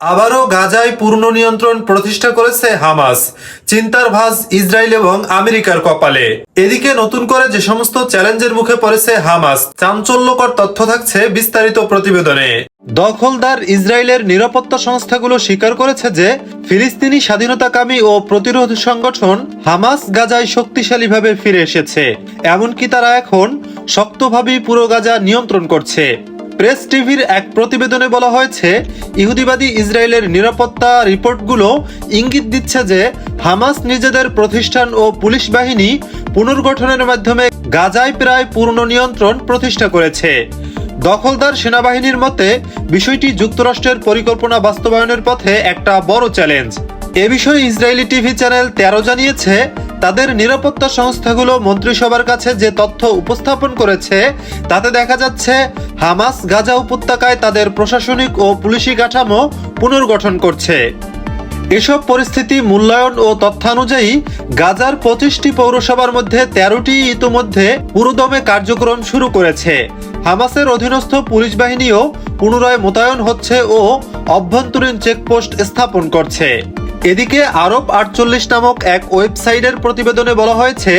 আবারও গাজায় পূর্ণ নিয়ন্ত্রণ প্রতিষ্ঠা করেছে হামাস। চিন্তার ভাঁজ ইসরায়েল এবং আমেরিকার কপালে। এদিকে নতুন করে যে সমস্ত চ্যালেঞ্জের মুখে পড়েছে হামাস, চাঞ্চল্যকর তথ্য থাকছে বিস্তারিত প্রতিবেদনে। দখলদার ইসরায়েলের নিরাপত্তা সংস্থাগুলো স্বীকার করেছে যে, ফিলিস্তিনি স্বাধীনতাকামী ও প্রতিরোধ সংগঠন হামাস গাজায় শক্তিশালীভাবে ফিরে এসেছে। এমনকি তারা এখন শক্তভাবেই পুরো গাজা নিয়ন্ত্রণ করছে। প্রেস টিভির এক প্রতিবেদনে বলা হয়েছে, ইহুদিবাদী ইসরায়েলের নিরাপত্তা রিপোর্টগুলো ইঙ্গিত দিচ্ছে যে হামাস নিজেদের প্রতিষ্ঠান ও পুলিশ বাহিনী পুনর্গঠনের মাধ্যমে গাজায় প্রায় পূর্ণ নিয়ন্ত্রণ প্রতিষ্ঠা করেছে। দখলদার সেনাবাহিনীর মতে, বিষয়টি যুক্তরাষ্ট্রের পরিকল্পনা বাস্তবায়নের পথে একটা বড় চ্যালেঞ্জ। এ বিষয়ে ইসরায়েলি টিভি চ্যানেল তেরো জানিয়েছে, তাদের নিরাপত্তা সংস্থাগুলো মন্ত্রিসভার কাছে যে তথ্য উপস্থাপন করেছে, তাতে দেখা যাচ্ছে হামাস গাজা উপত্যকায় তাদের প্রশাসনিক ও পুলিশি কাঠামো পুনর্গঠন করছে। এসব পরিস্থিতি মূল্যায়ন ও তথ্যানুযায়ী গাজার পঁচিশটি পৌরসভার মধ্যে তেরোটি ইতোমধ্যে পুরোদমে কার্যক্রম শুরু করেছে। হামাসের অধীনস্থ পুলিশ বাহিনীও পুনরায় মোতায়েন হচ্ছে ও অভ্যন্তরীণ চেকপোস্ট স্থাপন করছে। এদিকে আরব আটচল্লিশ নামক এক ওয়েবসাইটের প্রতিবেদনে বলা হয়েছে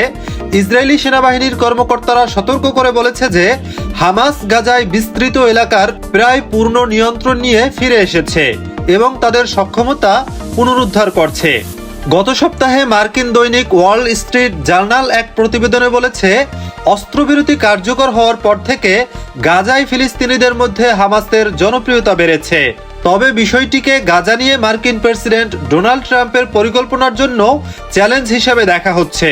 ইসরায়েলি সেনাবাহিনীর কর্মকর্তারা সতর্ক করে বলেছে যে হামাস গাজায় বিস্তৃত এলাকার প্রায় পূর্ণ নিয়ন্ত্রণ নিয়ে ফিরে এসেছে এবং তাদের সক্ষমতা পুনরুদ্ধার করছে। গত সপ্তাহে মার্কিন দৈনিক ওয়াল স্ট্রিট জার্নাল এক প্রতিবেদনে বলেছে, অস্ত্রবিরতি কার্যকর হওয়ার পর থেকে গাজায় ফিলিস্তিনিদের মধ্যে হামাসের জনপ্রিয়তা বেড়েছে। তবে বিষয়টিকে গাজা নিয়ে মার্কিন প্রেসিডেন্ট ডোনাল্ড ট্রাম্পের পরিকল্পনার জন্য চ্যালেঞ্জ হিসেবে দেখা হচ্ছে।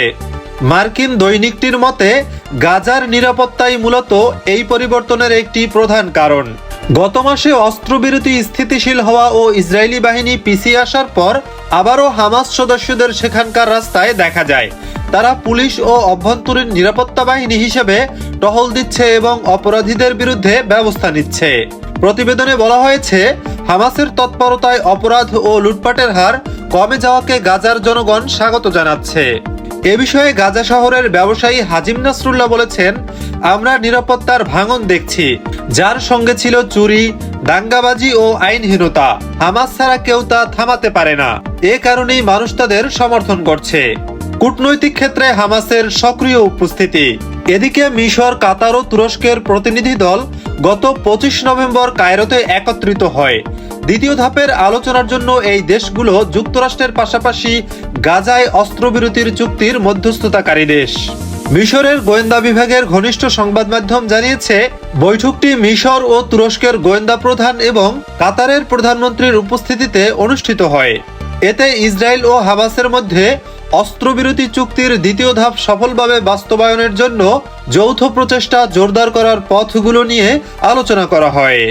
মার্কিন দৈনিকটির মতে, গাজার নিরাপত্তাই মূলত এই পরিবর্তনের একটি প্রধান কারণ। গত মাসে অস্ত্রবিরতি স্থিতিশীল হওয়া ও ইসরায়েলি বাহিনী পিছিয়ে আসার পর আবারও হামাস সদস্যদের সেখানকার রাস্তায় দেখা যায়। তারা পুলিশ ও অভ্যন্তরীণ নিরাপত্তা বাহিনী হিসেবে টহল দিচ্ছে এবং অপরাধীদের বিরুদ্ধে ব্যবস্থা নিচ্ছে। প্রতিবেদনে বলা হয়েছে, হামাসের তৎপরতায় অপরাধ ও লুটপাটের হার কমে যাওয়াকে গাজার জনগণ স্বাগত জানাচ্ছে। এ বিষয়ে গাজা শহরের ব্যবসায়ী হাজিম নাসরুল্লাহ বলেছেন, আমরা নিরাপত্তার ভাঙন দেখছি, যার সঙ্গে ছিল চুরি, দাঙ্গাবাজি ও আইনহীনতা। হামাস ছাড়া কেউ তা থামাতে পারে না। এ কারণেই মানুষ তাদের সমর্থন করছে। কূটনৈতিক ক্ষেত্রে হামাসের সক্রিয় উপস্থিতি। এদিকে মিশর, কাতার ও তুরস্কের প্রতিনিধি দল গত পঁচিশ নভেম্বর কায়রোতে একত্রিত হয়। দ্বিতীয় ধাপের আলোচনার জন্য এই দেশগুলো যুক্তরাষ্ট্রের পাশাপাশি গাজায় অস্ত্রবিরতির চুক্তির মধ্যস্থতাকারী দেশ। মিশরের গোয়েন্দা বিভাগের ঘনিষ্ঠ সংবাদ মাধ্যম জানিয়েছে, বৈঠকটি মিশর ও তুরস্কের গোয়েন্দা প্রধান এবং কাতারের প্রধানমন্ত্রীর উপস্থিতিতে অনুষ্ঠিত হয়। এতে ইসরায়েল ও হামাসের মধ্যে অস্ত্রবিরতি চুক্তির দ্বিতীয় ধাপ সফলভাবে বাস্তবায়নের জন্য যৌথ প্রচেষ্টা জোরদার করার পথগুলো নিয়ে আলোচনা করা হয়।